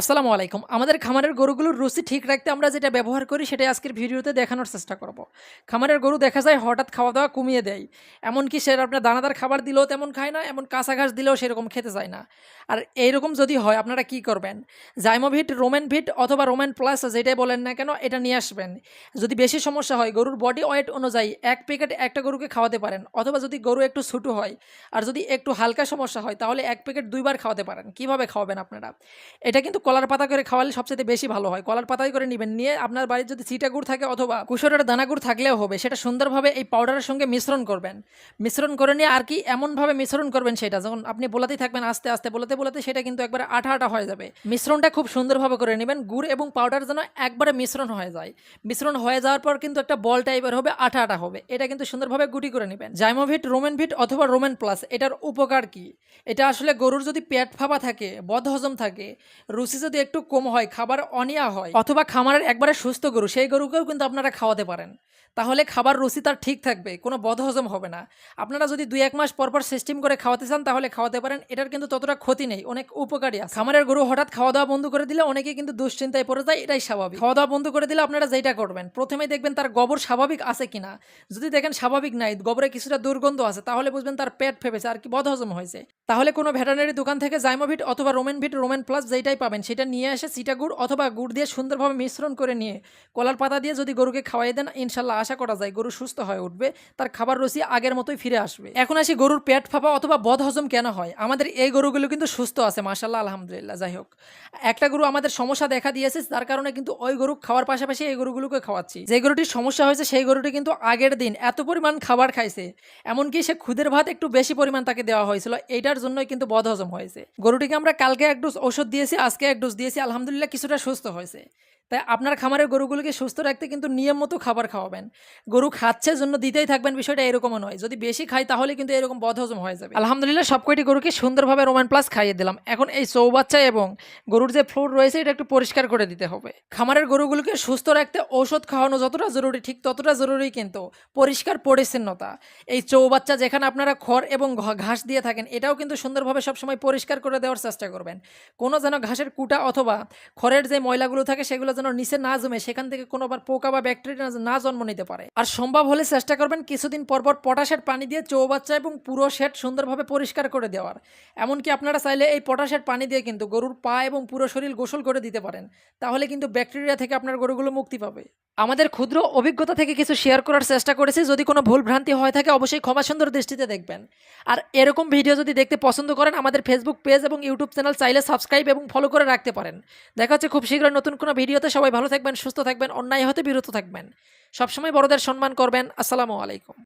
আসসালামু আলাইকুম। আমাদের খামারের গরুগুলোর রুচি ঠিক রাখতে আমরা যেটা ব্যবহার করি সেটাই আজকের ভিডিওতে দেখানোর চেষ্টা করব। খামারের গরু দেখা যায় হঠাৎ খাওয়া দাওয়া কমিয়ে দেয়। এমনকি সে আপনার দানাদার খাবার দিলেও তেমন খায় না, এমন কাঁচা ঘাস দিলেও সেরকম খেতে যায় না। আর এইরকম যদি হয়, আপনারা কি করবেন? জাইমোভিট রোমেন ভিট অথবা রোমেন প্লাস যেটাই বলেন না কেন, এটা নিয়ে আসবেন। যদি বেশি সমস্যা হয়, গরুর বডি ওয়েট অনুযায়ী এক প্যাকেট একটা গরুকে খাওয়াতে পারেন। অথবা যদি গরু একটু ছোটো হয়, আর যদি একটু হালকা সমস্যা হয়, তাহলে এক প্যাকেট দুইবার খাওয়াতে পারেন। কীভাবে খাওয়াবেন আপনারা? এটা কিন্তু কলার পাতা করে খাওয়ালে সবচেয়ে বেশি ভালো হয়। কলার পাতায় করে নেবেন। নিয়ে আপনার বাড়ির যদি চিটা গুড় থাকে অথবা কুসরের দানা গুড় থাকলেও হবে, সেটা সুন্দরভাবে এই পাউডারের সঙ্গে মিশ্রণ করবেন। মিশ্রণ করে নিয়ে আর কি এমনভাবে মিশ্রণ করবেন সেটা, যখন আপনি বোলাতেই থাকবেন আস্তে আস্তে, বলতে বলতে সেটা কিন্তু একবারে আঠা আঠা হয়ে যাবে। মিশ্রণটা খুব সুন্দরভাবে করে নেবেন। গুড় এবং পাউডার যেন একবারে মিশ্রণ হয়ে যায়। মিশ্রণ হয়ে যাওয়ার পর কিন্তু একটা বল টাইপের হবে আঠা আঠা হবে। এটা কিন্তু সুন্দরভাবে গুটি করে নেবেন। জাইমোভিট রোমেন ভিট অথবা রোমেন প্লাস এটার উপকার কি? এটা আসলে গরুর যদি পেট ফাঁপা থাকে, বদহজম থাকে, রুচি যদি একটু কম হয়, খাবার অনিয়া হয়, অথবা খামারের একবারে সুস্থ গরু, সেই গরুকেও কিন্তু আপনারা খাওয়াতে পারেন। তাহলে খাবার রুচি তার ঠিক থাকবে, কোনো বদহজম হবে না। আপনারা যদি দুই এক মাস পর পর সিস্টেম করে খাওয়াতে চান, তাহলে খাওয়াতে পারেন। এটার কিন্তু ততটা ক্ষতি নেই, অনেক উপকারী আছে। খামারের গরু হঠাৎ খাওয়া দাওয়া বন্ধ করে দিলে অনেকে কিন্তু দুশ্চিন্তায় পড়ে যায়, এটাই স্বাভাবিক। খাওয়া দাওয়া বন্ধ করে দিলে আপনারা যেটা করবেন, প্রথমে দেখবেন তার গোবর স্বাভাবিক আছে কিনা। যদি দেখেন স্বাভাবিক নাই, গোবরে কিছুটা দুর্গন্ধ আছে, তাহলে বুঝবেন তার পেট ফেপেছে, আর কি বদহজম হয়েছে। তাহলে কোনো ভেটানারি দোকান থেকে জাইমোভিট অথবা রোমেন ভিট রোমেন প্লাস যেটাই পাবেন সেটা নিয়ে এসে সিটা গুড় অথবা গুড় দিয়ে সুন্দরভাবে মিশ্রণ করে নিয়ে কলার পাতা দিয়ে যদি গরুকে খাওয়াই দেন, ইনশাল্লাহ আশা করা যায় গরু সুস্থ হয়ে উঠবে, তার খাবার রুচি আগের মতোই ফিরে আসবে। এখন আসি গরুর পেট ফাঁপা অথবা বদহজম কেন হয়? আমাদের এই গরুগুলো কিন্তু সুস্থ আছে মাসাল্লাহ আলহামদুলিল্লাহ, যাই হোক। একটা গরু আমাদের সমস্যা দেখা দিয়েছে তার কারণে কিন্তু ওই গরু খাওয়ার পাশাপাশি এই গরুগুলোকে খাওয়াচ্ছি। যে গরুটির সমস্যা হয়েছে, সেই গরুটি কিন্তু আগের দিন এত পরিমাণ খাবার খাইছে, এমনকি সে খুদের ভাত একটু বেশি পরিমাণ তাকে দেওয়া হয়েছিল, এইটার জন্যই কিন্তু বদহজম হয়েছে। গরুটিকে আমরা কালকে এক ডোজ ওষুধ দিয়েছি, আজকে এক ডোজ দিয়েছি আলহামদুলিল্লাহ কিছুটা সুস্থ হয়েছে। তাই আপনার খামারের গরুগুলোকে সুস্থ রাখতে কিন্তু নিয়ম মতো খাবার খাওয়াবেন। গরু খাচ্ছে জন্য দিতেই থাকবেন, বিষয়টা এরকমও নয়। যদি বেশি খাই তাহলে কিন্তু এরকম বদহজম হয়ে যাবে। আলহামদুলিল্লাহ সব কয়টি গরুকে সুন্দরভাবে রোমান প্লাস খাইয়ে দিলাম। এখন এই চৌবাচ্চা এবং গরুর যে ফ্লোর রয়েছে, এটা একটু পরিষ্কার করে দিতে হবে। খামারের গরুগুলোকে সুস্থ রাখতে ঔষধ খাওয়ানো যতটা জরুরি, ঠিক ততটা জরুরি কিন্তু পরিষ্কার পরিচ্ছন্নতা। এই চৌবাচ্চা যেখানে আপনারা খড় এবং ঘাস দিয়ে থাকেন, এটাও কিন্তু সুন্দরভাবে সবসময় পরিষ্কার করে দেওয়ার চেষ্টা করবেন। কোনো যেন ঘাসের কুটা অথবা খড়ের যে ময়লাগুলো থাকে, সেগুলো যেন নিচে না জমে, সেখান থেকে কোনো আবার পোকা বা ব্যাকটেরিয়া না জন্ম নিতে পারে। আর সম্ভব হলে চেষ্টা করবেন কিছুদিন পরপর পর পটাশের পানি দিয়ে চৌবাচ্চা এবং পুরো শেড সুন্দরভাবে পরিষ্কার করে দেওয়ার। এমনকি আপনারা চাইলে এই পটাশের পানি দিয়ে কিন্তু গরুর পা এবং পুরো শরীর গোসল করে দিতে পারেন। তাহলে কিন্তু ব্যাকটেরিয়া থেকে আপনার গরুগুলো মুক্তি পাবে। আমাদের ক্ষুদ্র অভিজ্ঞতা থেকে কিছু শেয়ার করার চেষ্টা করেছি। যদি কোনো ভুল ভ্রান্তি হয়ে থাকে, অবশ্যই ক্ষমা সুন্দর দৃষ্টিতে দেখবেন। আর এরকম ভিডিও যদি দেখতে পছন্দ করেন, আমাদের ফেসবুক পেজ এবং ইউটিউব চ্যানেল চাইলে সাবস্ক্রাইব এবং ফলো করে রাখতে পারেন। দেখা হচ্ছে খুব শীঘ্রই নতুন কোনো ভিডিওতে সবাই ভালো থাকবেন, সুস্থ থাকবেন, অন্যায় হতে বিরত থাকবেন। সবসময় বড়দের সম্মান করবেন। আসসালামু আলাইকুম।